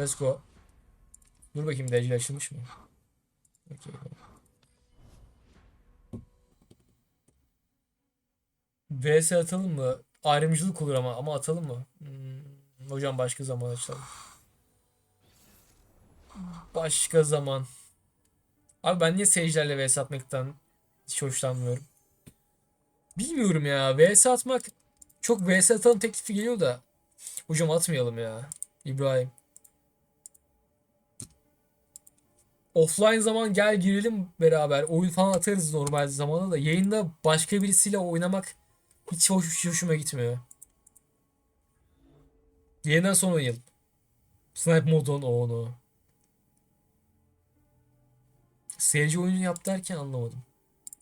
Let's go. Dur bakayım DC açılmış mı? Okey. VS atalım mı? Ayrımcılık olur ama ama atalım mı? Hmm, hocam başka zaman açalım. Başka zaman. Abi ben niye seyircilerle vs atmaktan hiç hoşlanmıyorum. Bilmiyorum ya. vs atmak çok vs atalım teklifi geliyor da. Hocam atmayalım ya. İbrahim. Offline zaman gel girelim beraber. Oyun falan atarız normal zamanda da. Yayında başka birisiyle oynamak hiç hoş, hoşuma gitmiyor. Yeniden sonra oynayalım. Snipe modon o onu. Seyirci oyunu yap derken anlamadım.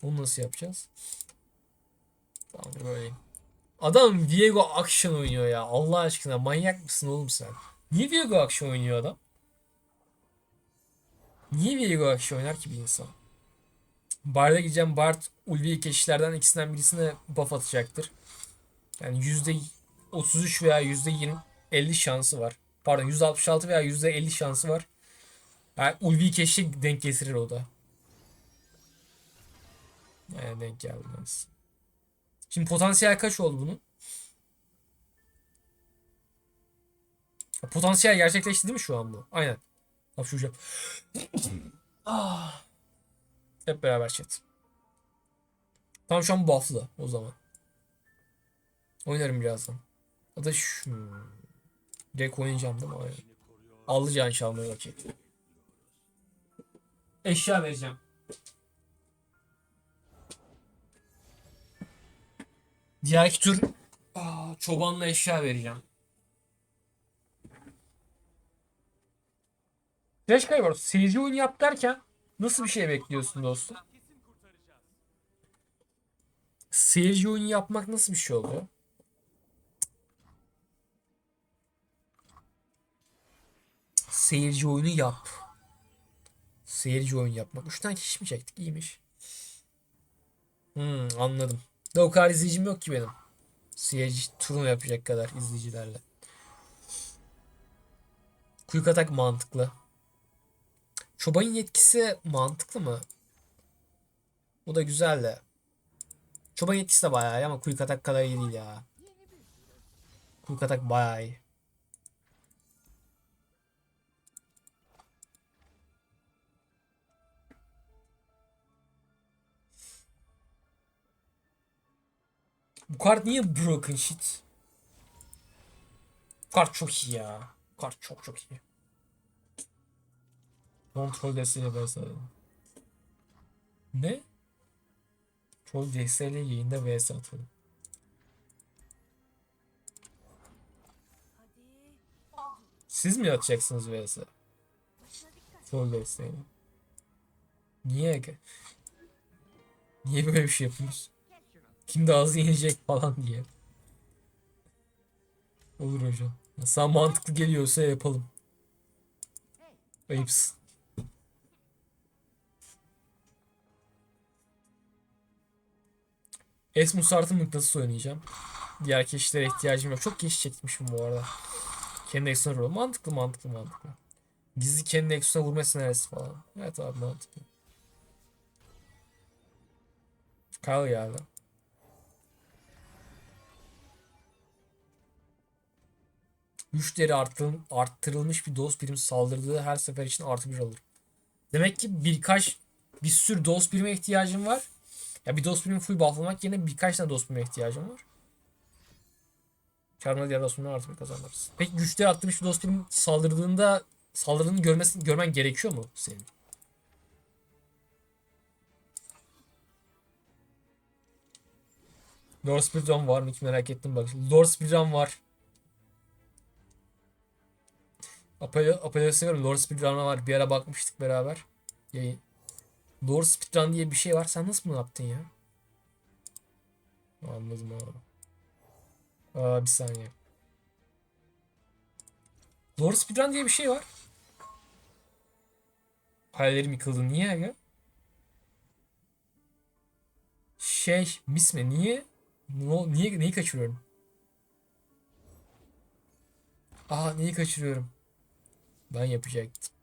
Onu nasıl yapacağız? Tamam böyle. Adam Viego Action oynuyor ya. Allah aşkına manyak mısın oğlum sen? Niye Viego Action oynuyor adam? Niye Viego Action oynar ki bir insan? Bard'a gideceğim. Bard ulvi keşişlerden ikisinden birisine buff atacaktır. Yani %33 veya %20 50 şansı var. Pardon %66 veya %50 şansı var. Yani ulvi keşişe denk getirir o da. Yani denk gelmez. Şimdi potansiyel kaç oldu bunun? Potansiyel gerçekleşti değil mi şu an bu? Aynen. Hapşuracağım. ah. Hep beraber chat. Tam şu an buff'lı o zaman. Oynarım birazdan. O da şu... Direkt oynayacağım değil mi? Aynen. Alacağın çalmayı okey. Eşya vereceğim. Diğerki tur aa, çobanla eşya vereceğim. Flash Kyber seyirci oyunu yap derken nasıl bir şey bekliyorsun dostum? Seyirci oyunu yapmak nasıl bir şey oluyor? Seyirci oyunu yap. Seyirci oyun yapmak. 3 tane kişi mi çektik? İyiymiş. Hmm, anladım. Da o kadar izleyicim yok ki benim. Seyirci turnu yapacak kadar izleyicilerle. Quick atak mantıklı. Çobanın yetkisi mantıklı mı? O da güzel de. Çoban yetkisi de bayağı iyi ama quick atak kadar iyi değil ya. Quick atak bayağı iyi. Bu kart niye broken shit? Bu kart çok iyi ya. Bu kart çok çok iyi. Kontrol desteğiyle vs. Ne? Troll desteğiyle yayında vs atalım. Siz mi atacaksınız vs? Troll desteğiyle. Niye? Niye böyle bir şey yapıyoruz? Kim daha hızlı yenecek falan diye. Olur hocam. Sana mantıklı geliyorsa yapalım. Ayıpsın. Esmus artı mıknatıs oynayacağım. Diğer keşişlere ihtiyacım yok. Çok keşiş çekmişim bu arada. Kendi ekstra rol. Mantıklı mantıklı mantıklı. Gizli kendi ekstra vurma senaryosu falan. Evet abi mantıklı. Kyle geldi. Güçleri arttırıl arttırılmış bir dost birim saldırdığı her sefer için artı bir alır. Demek ki birkaç bir sürü dost birime ihtiyacım var. Ya bir dost birimi full bufflamak yerine birkaç tane dost birime ihtiyacım var. Çarmıha diğer dostumdan artı bir kazanırız. Peki güçleri arttırmış bir birim saldırdığında saldırdığını görmesi, görmen gerekiyor mu senin? Lord Spiridon var mı ki merak ettim bak. Lord Spiridon var. Apollo, Apollo seviyorum. Lord Speedrun'a var. Bir ara bakmıştık beraber. Yayın. Lord Speedrun diye bir şey var. Sen nasıl bunu yaptın ya? Anladım abi. Aa, bir saniye. Lord Speedrun diye bir şey var. Hayallerim yıkıldı. Niye ya? Şey, misme niye? No, niye neyi kaçırıyorum? Aa neyi kaçırıyorum? Ben yapacaktım.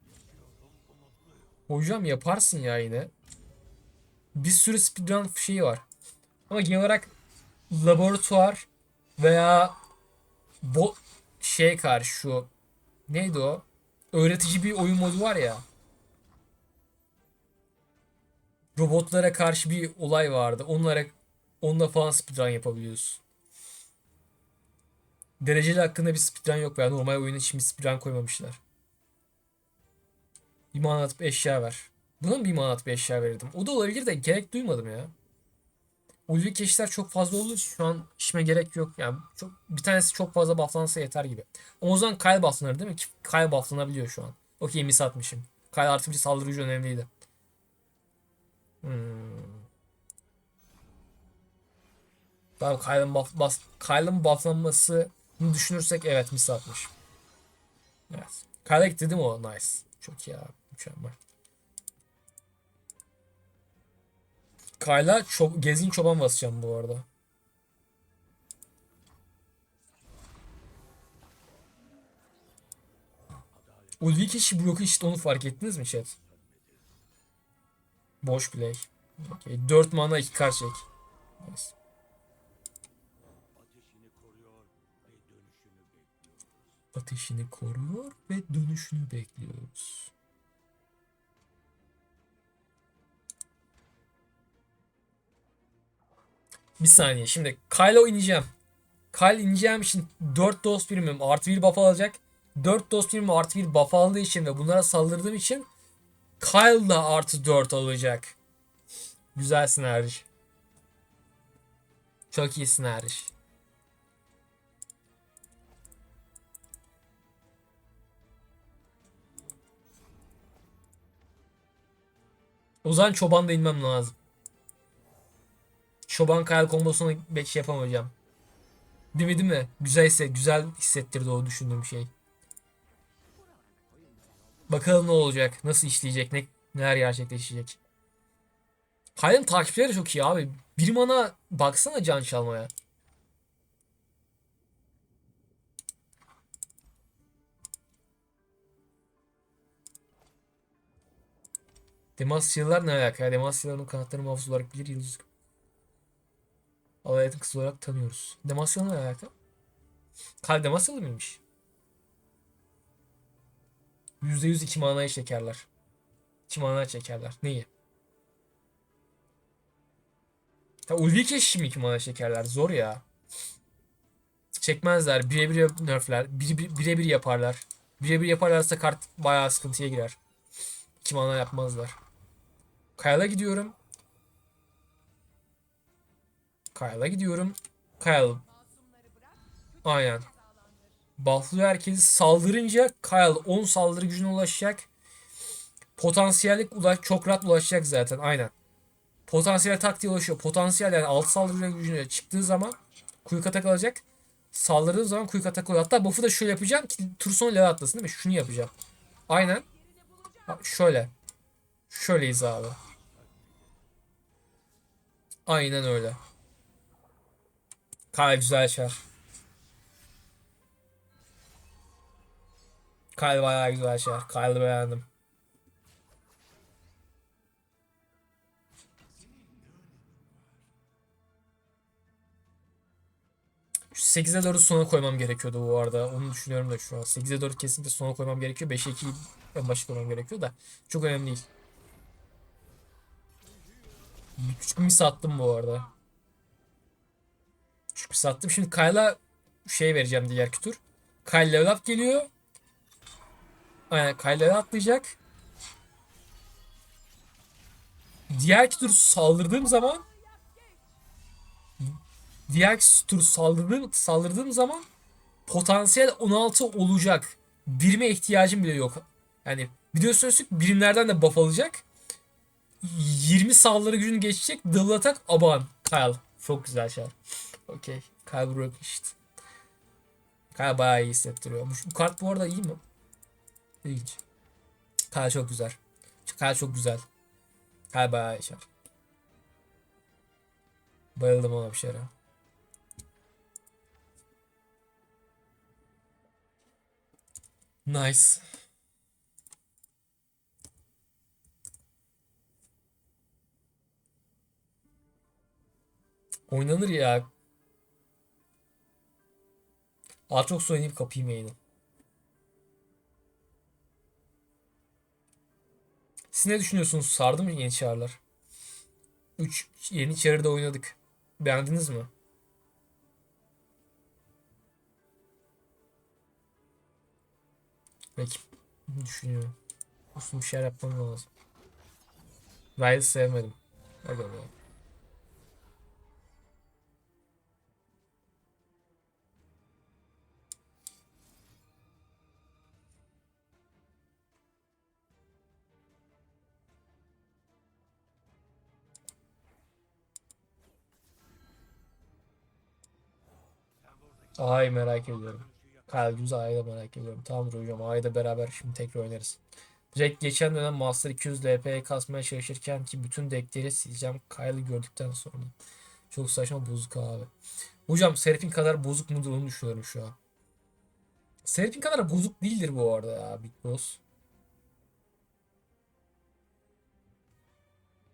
Hocam yaparsın ya yine. Bir sürü speedrun şeyi var. Ama genel olarak laboratuvar veya bo şey karşı şu neydi o? Öğretici bir oyun modu var ya. Robotlara karşı bir olay vardı. Onlara onunla falan speedrun yapabiliyorsun. Dereceli hakkında bir speedrun yok veya normal oyun için bir speedrun koymamışlar. Bir mana atıp eşya ver. Buna mı bir mana atıp eşya verirdim? O da olabilir de gerek duymadım ya. Ulvi keşifler çok fazla olduğu için şu an işime gerek yok. Yani çok, bir tanesi çok fazla bufflansa yeter gibi. O zaman Kyle bufflanır değil mi? Kyle bufflanabiliyor şu an. Okey mis atmışım. Kyle artı bir saldırı gücü önemliydi. Hmm. Tamam Kyle'ın buff, bas, Kyle'ın bufflanmasını düşünürsek evet mis atmış. Evet. Değil mi o? Nice. Çok iyi abi. Mükemmel. Kyle'a çok gezgin çoban basacağım bu arada. Ulvi kişi bloku işte onu fark ettiniz mi chat? Boş play. Okay. 4 mana 2 kar çek. Nice. Ateşini koruyor ve dönüşünü bekliyoruz. Bir saniye. Şimdi Kylo ineceğim. Kyle ineceğim için 4 dost birimim artı 1 buff alacak. 4 dost birimim artı 1 buff aldığı için ve bunlara saldırdığım için Kyle da artı 4 alacak. Güzel sinerji. Çok iyi sinerji. O zaman çoban da inmem lazım. Çoban Kyle kombosunu beş yapamayacağım. Değil mi değil mi? Güzelse güzel hissettirdi o düşündüğüm şey. Bakalım ne olacak? Nasıl işleyecek? Ne, neler gerçekleşecek? Kyle'ın takipçileri çok iyi abi. Bir mana baksana can çalmaya. Demasyalılar ne alaka ya? Demasyalıların kanatlarını muhafız olarak bilir yıldız. Alayet'in kızı olarak tanıyoruz. Demasyalı ne alaka? Kal Demasyalı mıymış? %100 iki manayı çekerler. İki manayı çekerler. Neyi? Ya ulvi keşiş mi iki mana çekerler? Zor ya. Çekmezler. Birebir nerfler. Birebir bire bir yaparlar. Birebir yaparlarsa kart bayağı sıkıntıya girer. İki mana yapmazlar. Kyle'a gidiyorum. Kyle'a gidiyorum. Kyle. Aynen. Bufflıyor herkesi saldırınca Kyle 10 saldırı gücüne ulaşacak. Potansiyellik ulaş çok rahat ulaşacak zaten. Aynen. Potansiyel taktiğe ulaşıyor. Potansiyel yani 6 saldırı gücüne çıktığı zaman quick attack alacak. Saldırdığım zaman quick attack oluyor. Hatta buff'u da şöyle yapacağım ki tur sonu level atlasın değil mi? Şunu yapacağım. Aynen. Ha, Şöyle. Şöyleyiz abi. Aynen öyle. Kyle güzel şar. Kyle bayağı güzel şar. Kyle'ı beğendim. Şu 8'e 4'ü sona koymam gerekiyordu bu arada. Onu düşünüyorum da şu an. 8'e 4 kesinlikle sona koymam gerekiyor. 5'e 2 en başa koymam gerekiyor da. Çok önemli değil. Küçük mis attım bu arada. Küçük mis attım. Şimdi Kyle'a şey vereceğim diğer tur. Kyle level up geliyor. Aynen Kyle level atlayacak. Diğer tur saldırdığım zaman diğer tur saldırdığım saldırdığım zaman potansiyel 16 olacak. Birime ihtiyacım bile yok. Yani biliyorsunuz ki birimlerden de buff alacak. 20 saldırı gücünü geçecek. Double aban. Kyle. Çok güzel şey. Okey. Kyle Brook işte. Kyle bayağı iyi hissettiriyormuş. Bu kart bu arada iyi mi? İlginç. Kyle çok güzel. Kyle çok güzel. Kyle bayağı yaşar. Bayıldım ona bir şeylere. Nice. Oynanır ya. Aatrox oynayıp kapayım yayını. Siz ne düşünüyorsunuz? Sardı mı yeni çağrılar? 3 yeni çağrıda oynadık. Beğendiniz mi? Peki. Düşünüyorum. Uzun bir şeyler yapmam lazım. Riot'ı sevmedim. Hadi bakalım. Ay merak ediyorum. Kalbimiz A'yı da merak ediyorum. Tamamdır hocam A'yı da beraber şimdi tekrar oynarız. Direkt geçen dönem Master 200 LP'ye kasmaya çalışırken ki bütün deckleri sileceğim Kyle'ı gördükten sonra. Çok saçma bozuk abi. Hocam Seraphine kadar bozuk mudur onu düşünüyorum şu an. Seraphine kadar bozuk değildir bu arada ya Big Boss.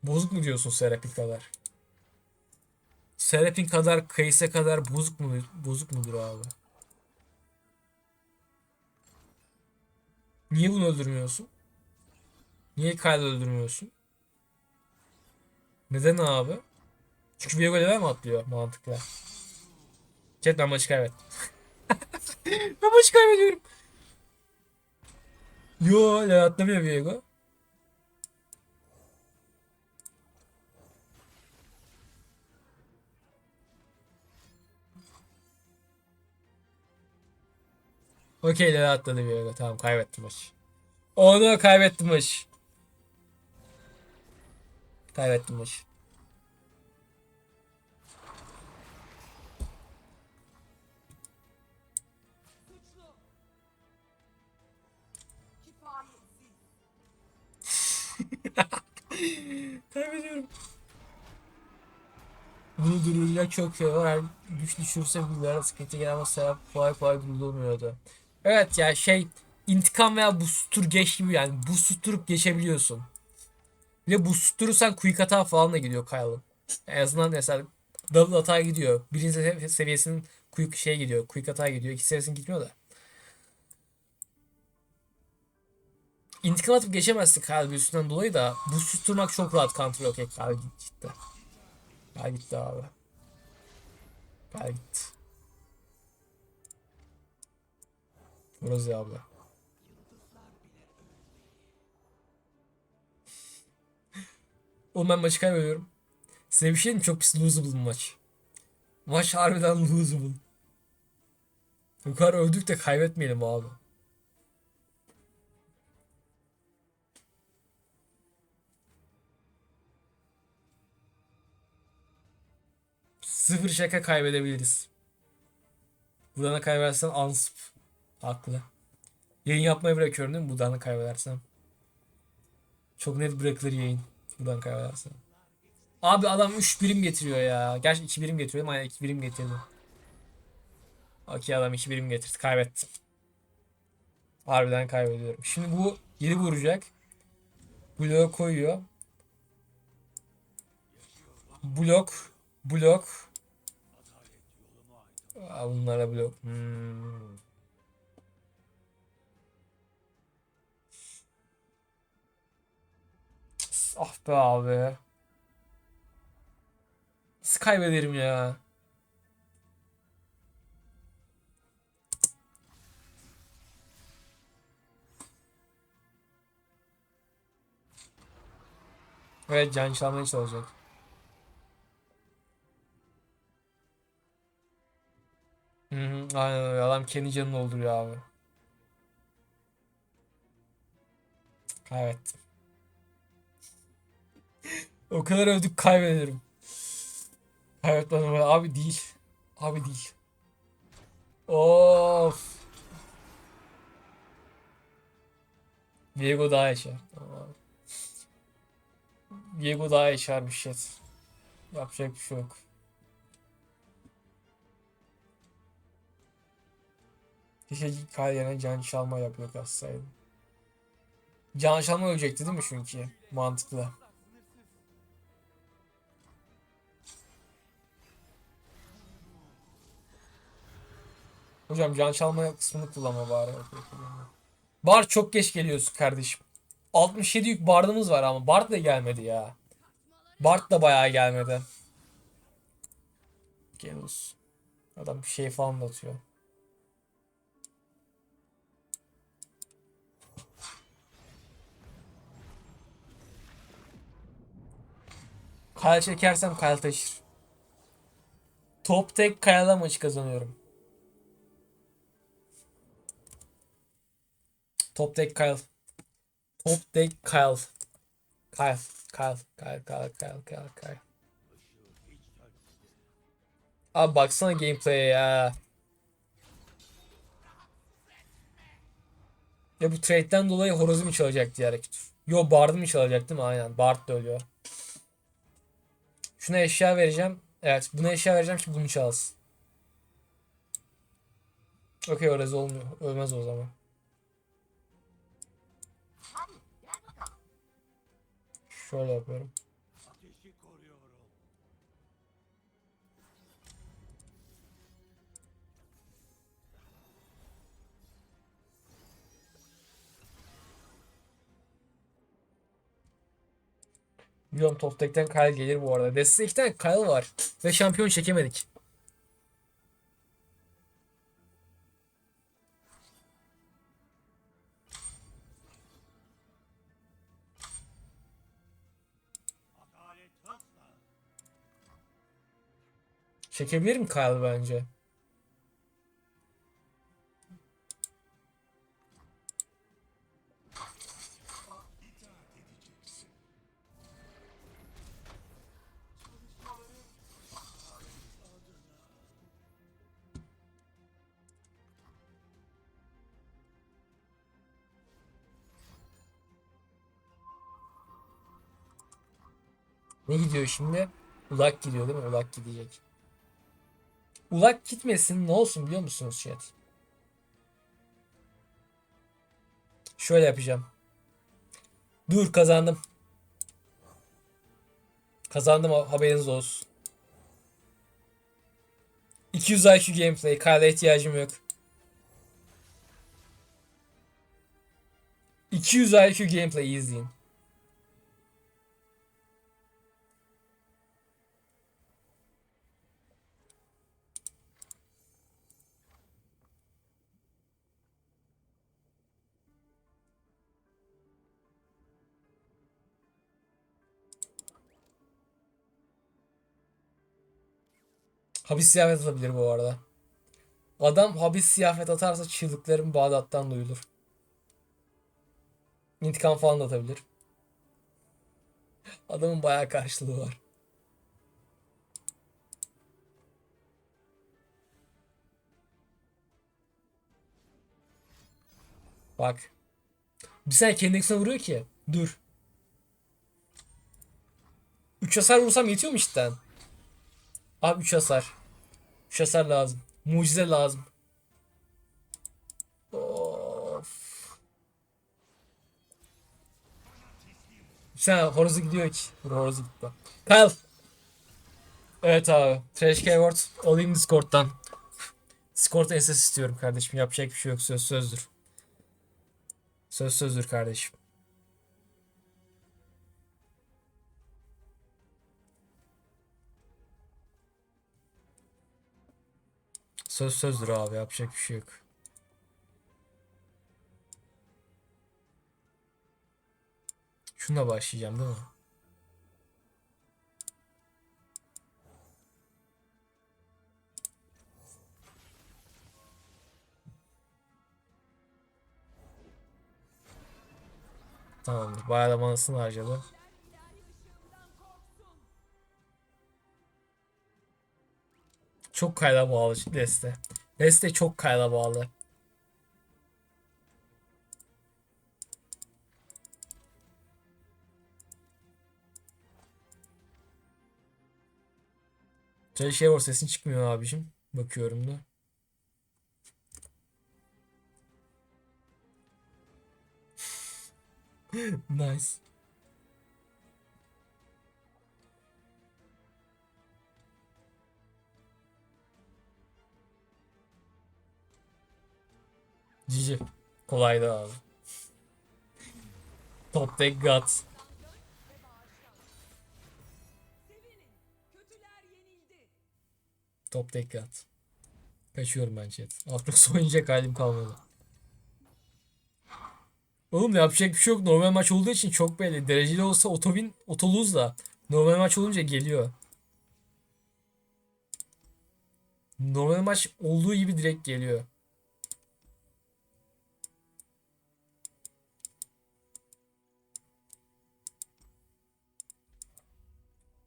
Bozuk mu diyorsun Seraphine kadar? Seraphine kadar Kayse kadar bozuk mu bozuk mudur abi? Niye bunu öldürmüyorsun? Niye Kyle öldürmüyorsun? Neden abi? Çünkü Viego level mi atlıyor? Mantıklı. Chat ben maçı kaybettim. ben maçı kaybediyorum. Yo atlamıyor Viego. Okey level atladı Viego. Tamam kaybettim maçı. Onu kaybettim maçı. Kaybettim maçı. Kaybediyorum. Bunu durduracak çok şey var. Güç düşürse bir ara sıkıntı ama Serap kolay kolay durdurulmuyordu. Evet ya şey intikam veya bu tur geç gibi yani bu tutup geçebiliyorsun. Ve bu tutturursan quick hata falan da gidiyor Kyle'ın. En azından mesela double hata gidiyor. Birinci sev- seviyesinin quick şey gidiyor. Quick hata gidiyor. İki seviyesinin gitmiyor da. İntikam atıp geçemezsin Kyle büyüsünden dolayı da bu tutturmak çok rahat counter yok. Kyle gitti. Kyle gitti abi. Kyle gitti. Rozi abla. Oğlum ben maçı kaybediyorum. Size bir şey mi? Çok pis losable maç. Maç harbiden losable. Bu kadar öldük de kaybetmeyelim abi. Sıfır şaka kaybedebiliriz. Buradan kaybedersen ansıp. Haklı. Yayın yapmayı bırakıyorum değil mi? Buradan kaybedersem. Çok net bırakılır yayın. Buradan kaybedersem. Abi adam 3 birim getiriyor ya. Gerçi 2 birim getiriyor ama 2 birim getirdi. Okey adam 2 birim getirdi. Kaybettim. Harbiden kaybediyorum. Şimdi bu 7 vuracak. Blok koyuyor. Blok. Blok. Aa, bunlara blok. Hmm. Ah be abi. Nasıl kaybederim ya? Evet can çalmaya çalışacak. Hı hı, aynen öyle. Adam kendi canını dolduruyor abi. Kaybettim. O kadar övdük kaybederim. Kaybetmem öyle. Abi değil. Abi değil. Of. Viego daha yaşar. Viego daha yaşar bir şey. Yapacak bir şey yok. Keşke yerine can çalma yapıyor kalsaydı. Can çalma ölecekti değil mi çünkü? Mantıklı. Hocam can çalma kısmını kullanma bari. Bard çok geç geliyorsun kardeşim. 67 yük Bard'ımız var ama Bard da gelmedi ya. Bard da bayağı gelmedi. Gelus. Adam bir şey falan da atıyor. Kale çekersem Kyle taşır. Top tek Kyle'la maçı kazanıyorum. Top tek Kyle. Top tek Kyle. Kyle. Kyle. Kyle. Kyle. Kyle. Kyle. Kyle. Abi baksana gameplay'e ya. Ya bu trade'den dolayı horozu mu çalacak diye hareket. Yo Bard'ı mı çalacak değil mi? Aynen. Bard da ölüyor. Şuna eşya vereceğim. Evet buna eşya vereceğim ki bunu çalsın. Okey horoz olmuyor. Ölmez o zaman. Şöyle yapıyorum. Biliyorum top tekten Kyle gelir bu arada. Deste iki Kyle var. Ve şampiyon çekemedik. Çekebilir mi Kyle bence? Ne gidiyor şimdi? Ulak gidiyor değil mi? Ulak gidecek. Ulak gitmesin ne olsun biliyor musunuz chat? Şöyle yapacağım. Dur kazandım. Kazandım haberiniz olsun. 200 IQ gameplay. Kyle'a ihtiyacım yok. 200 IQ gameplay izleyin. Habis ziyafet atabilir bu arada. Adam habis ziyafet atarsa çığlıklarım Bağdat'tan duyulur. İntikam falan da atabilir. Adamın bayağı karşılığı var. Bak. Bir saniye kendi vuruyor ki. Dur. 3 hasar vursam yetiyor mu cidden? Abi 3 hasar. 3 hasar lazım. Mucize lazım. Of. Sen horozu gidiyor ki. Horozu gitti. Kyle. Evet abi. Trash Keyword alayım Discord'dan. Discord'da SS istiyorum kardeşim. Yapacak bir şey yok. Söz sözdür. Söz sözdür kardeşim. Söz sözdür abi. Yapacak bir şey yok. Şununla başlayacağım değil mi? Tamamdır. Bayağı da manasını harcadı. Çok kayda bağlı Deste. Deste çok kayda bağlı. Şöyle şey var sesin çıkmıyor abicim. Bakıyorum da. nice. Cici. Kolaydı abi. Top deck God. Top deck God. Kaçıyorum ben chat. Atlas oynayacak halim kalmadı. Oğlum yapacak bir şey yok. Normal maç olduğu için çok belli. Dereceli olsa otobin otoluz da. Normal maç olunca geliyor. Normal maç olduğu gibi direkt geliyor.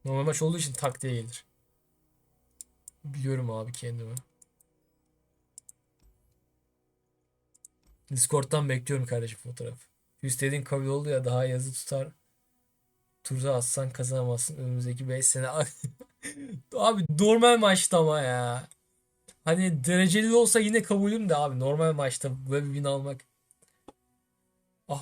Normal maç olduğu için tak diye gelir. Biliyorum abi kendimi. Discord'dan bekliyorum kardeşim fotoğraf. İstediğin kabul oldu ya daha yazı tutar. Turda atsan kazanamazsın önümüzdeki 5 sene. abi normal maçta ama ya. Hani dereceli olsa yine kabulüm de abi normal maçta böyle bir win almak